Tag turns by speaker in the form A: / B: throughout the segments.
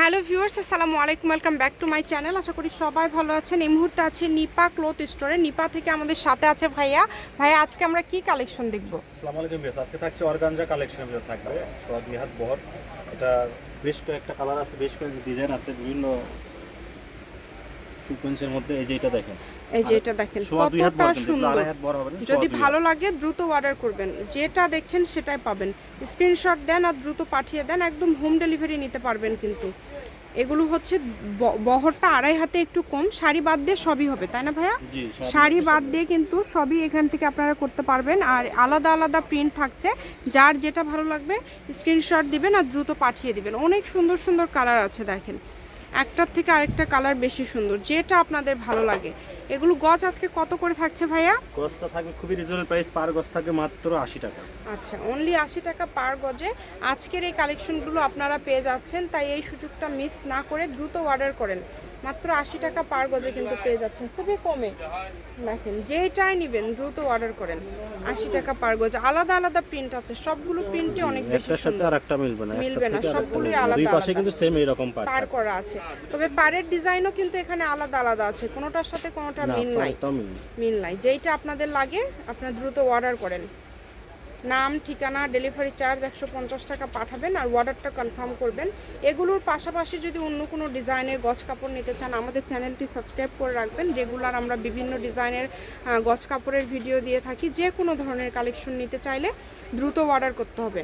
A: Hello viewers, আসসালামু আলাইকুম, welcome back to my channel. আশা করি সবাই ভালো আছেন। এই মুহূর্তে আছে নিপা ক্লোথ স্টোরে। নিপা থেকে আমাদের সাথে আছে ভাইয়া। ভাইয়া, আজকে আমরা কি কালেকশন দেখব?
B: আসসালামু আলাইকুম ভিউয়ার্স, আজকে থাকছে অর্গানজা কালেকশনের ভিতরে থাকবে। সোয়া দুই বহর। এটা বেশ কয়েকটা কালার আছে, বেশ কয়েকটা ডিজাইন আছে, বিভিন্ন সিকোয়েন্সের মধ্যে এই যে এটা দেখেন।
A: এই যে এটা দেখেন কতটা সুন্দর। যদি ভালো লাগে দ্রুত অর্ডার করবেন। যেটা দেখছেন সেটাই পাবেন। স্ক্রিনশট দেন আর দ্রুত পাঠিয়ে দেন একদম হোম ডেলিভারি নিতে পারবেন কিন্তু। এগুলো হচ্ছে বহরটা আড়াই হাতে একটু কম শাড়ি বাদ দিয়ে সবই হবে তাই না ভাইয়া? শাড়ি বাদ দিয়ে কিন্তু সবই এখান থেকে আপনারা করতে পারবেন। আর আলাদা আলাদা প্রিন্ট থাকছে যার যেটা ভালো লাগবে স্ক্রিনশট দিবেন আর দ্রুত পাঠিয়ে দিবেন। অনেক সুন্দর সুন্দর কালার আছে দেখেন। একটার থেকে আরেকটা কালার বেশি সুন্দর যেটা আপনাদের ভালো লাগে। এগুলো গজ আজকে কত করে থাকছে ভাইয়া?
B: গজটা থাকবে খুবই রিজনেবল প্রাইস পার গজ থাকবে মাত্র আশি টাকা।
A: আচ্ছা অনলি আশি টাকা পার গজে। আজকের এই কালেকশনগুলো আপনারা পেয়ে যাচ্ছেন তাই এই সুযোগটা মিস না করে দ্রুত অর্ডার করেন। মাত্র আশি টাকা পার গজে কিন্তু পেয়ে যাচ্ছেন খুবই কমে। দেখেন যেটাই নেবেন দ্রুত অর্ডার করেন আশি টাকা পার গজ। আলাদা আলাদা প্রিন্ট আছে সবগুলো প্রিন্টই অনেক বেশি
B: সাথে মিলবে না
A: মিলবে না, সবগুলোই
B: না। দুই
A: আলাদা।
B: পাশে কিন্তু সেম এরকম পার
A: পার করা আছে। তবে পারের ডিজাইনও কিন্তু এখানে আলাদা আলাদা আছে কোনোটার সাথে কোনোটা মিল নাই।
B: মিল নাই।
A: যেইটা আপনাদের লাগে আপনারা দ্রুত অর্ডার করেন। নাম, ঠিকানা ডেলিভারি চার্জ একশো পঞ্চাশ টাকা পাঠাবেন আর অর্ডারটা কনফার্ম করবেন। এগুলোর পাশাপাশি যদি অন্য কোনো ডিজাইনের গজ কাপড় নিতে চান, আমাদের চ্যানেলটি সাবস্ক্রাইব করে রাখবেন। রেগুলার আমরা বিভিন্ন ডিজাইনের গজ কাপড়ের ভিডিও দিয়ে থাকি। যে কোনো ধরনের কালেকশন নিতে চাইলে দ্রুত অর্ডার করতে হবে।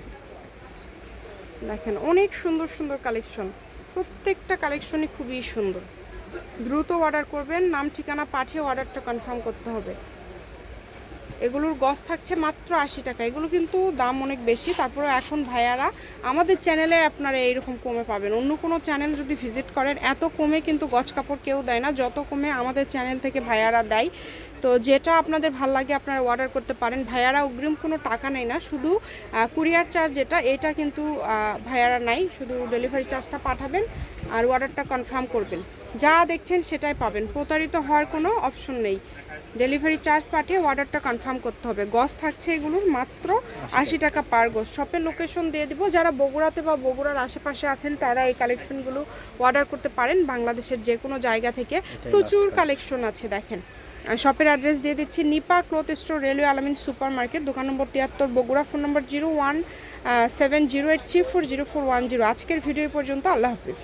A: দেখেন, অনেক সুন্দর সুন্দর কালেকশন প্রত্যেকটা কালেকশনই খুবই সুন্দর। দ্রুত অর্ডার করবেন, নাম, ঠিকানা পাঠিয়ে অর্ডারটা কনফার্ম করতে হবে। এগুলোর গজ থাকছে মাত্র আশি টাকা। এগুলো কিন্তু দাম অনেক বেশি। তারপরে এখন ভাইয়ারা আমাদের চ্যানেলে আপনারা এইরকম কমে পাবেন। অন্য কোনো চ্যানেল যদি ভিজিট করেন, এত কমে কিন্তু গছ কাপড় কেউ দেয় না। যত কমে আমাদের চ্যানেল থেকে ভাইয়ারা দেয়। তো যেটা আপনাদের ভালো লাগে আপনারা অর্ডার করতে পারেন। ভাইয়ারা অগ্রিম কোনো টাকা নেয় না। শুধু কুরিয়ার চার্জ যেটা, এটা কিন্তু ভাইয়ারা নাই শুধু ডেলিভারি চার্জটা পাঠাবেন আর অর্ডারটা কনফার্ম করবেন। যা দেখছেন সেটাই পাবেন। প্রতারিত হওয়ার কোনো অপশন নেই। ডেলিভারি চার্জ পাঠিয়ে অর্ডারটা কনফার্ম করতে হবে। গস থাকছে এগুলোর মাত্র আশি টাকা পার গজ শপের লোকেশন দিয়ে দিব। যারা বগুড়াতে বা বগুড়ার আশেপাশে আছেন তারা এই কালেকশনগুলো অর্ডার করতে পারেন। বাংলাদেশের যে কোনো জায়গা থেকে প্রচুর কালেকশন আছে দেখেন। শপের অ্যাড্রেস দিয়ে দিচ্ছি Nipa cloth store railway Alamin super market দোকান নম্বর তিয়াত্তর Bogura phone number zero one seven zero eight three four zero four one zero আজকের ভিডিও পর্যন্ত আল্লাহ হাফিজ।